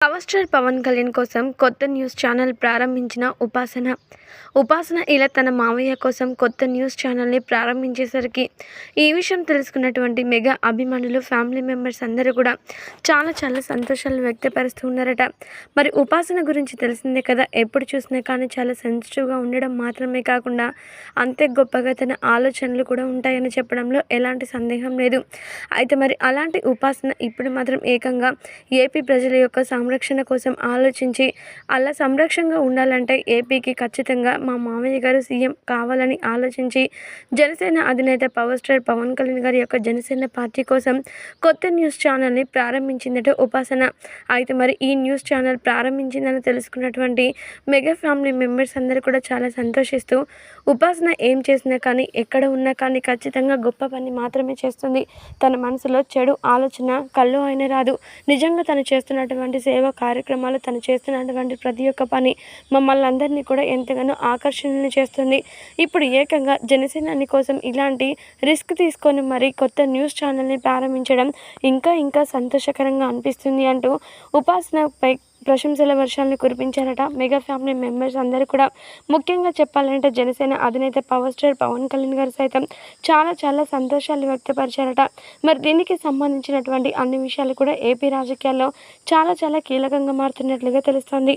Power star Pawan Kalyan కోసం కొత్త news channel ప్రారంభించిన ఉపాసన. ఉపాసన ఇలా తన మావయ్య కోసం కొత్త న్యూస్ ఛానల్ని ప్రారంభించేసరికి ఈ విషయం తెలుసుకున్నటువంటి మెగా అభిమానులు ఫ్యామిలీ మెంబర్స్ అందరూ కూడా చాలా చాలా సంతోషాలు వ్యక్తపరుస్తూ ఉన్నారట. మరి ఉపాసన గురించి తెలిసిందే కదా ఎప్పుడు చూసినా కానీ చాలా సెన్సిటివ్గా ఉండడం మాత్రమే కాకుండా అంతే గొప్పగా తన ఆలోచనలు కూడా ఉంటాయని చెప్పడంలో ఎలాంటి సందేహం లేదు. అయితే మరి అలాంటి ఉపాసన ఇప్పుడు మాత్రం ఏకంగా ఏపీ ప్రజల యొక్క సంరక్షణ కోసం ఆలోచించి అలా సంరక్షణగా ఉండాలంటే ఏపీకి ఖచ్చితంగా మా మామయ్య గారు సీఎం కావాలని ఆలోచించి జనసేన అధినేత పవర్ స్టార్ పవన్ కళ్యాణ్ గారి యొక్క జనసేన పార్టీ కోసం కొత్త న్యూస్ ఛానల్ని ప్రారంభించిందట ఉపాసన. అయితే మరి ఈ న్యూస్ ఛానల్ ప్రారంభించిందని తెలుసుకున్నటువంటి మెగా ఫ్యామిలీ మెంబర్స్ అందరూ కూడా చాలా సంతోషిస్తూ ఉపాసన ఏం చేసినా కానీ ఎక్కడ ఉన్నా కానీ ఖచ్చితంగా గొప్ప పని మాత్రమే చేస్తుంది. తన మనసులో చెడు ఆలోచన కళ్ళు అయిన రాదు. నిజంగా తను చేస్తున్నటువంటి సేవ కార్యక్రమాలు తను చేస్తున్నటువంటి ప్రతి ఒక్క పని మమ్మల్ని అందరినీ కూడా ఎంతగానో ఆకర్షణలు చేస్తుంది. ఇప్పుడు ఏకంగా జనసేనాని కోసం ఇలాంటి రిస్క్ తీసుకొని మరి కొత్త న్యూస్ ఛానల్ని ప్రారంభించడం ఇంకా ఇంకా సంతోషకరంగా అనిపిస్తుంది అంటూ ఉపాసనపై ప్రశంసల వర్షాలను కురిపించారట. మెగా ఫ్యామిలీ మెంబర్స్ అందరూ కూడా ముఖ్యంగా చెప్పాలంటే జనసేన అధినేత పవర్ స్టార్ పవన్ కళ్యాణ్ గారు సైతం చాలా చాలా సంతోషాలు వ్యక్తపరిచారట. మరి దీనికి సంబంధించినటువంటి అన్ని విషయాలు కూడా ఏపీ రాజకీయాల్లో చాలా చాలా కీలకంగా మారుతున్నట్లుగా తెలుస్తోంది.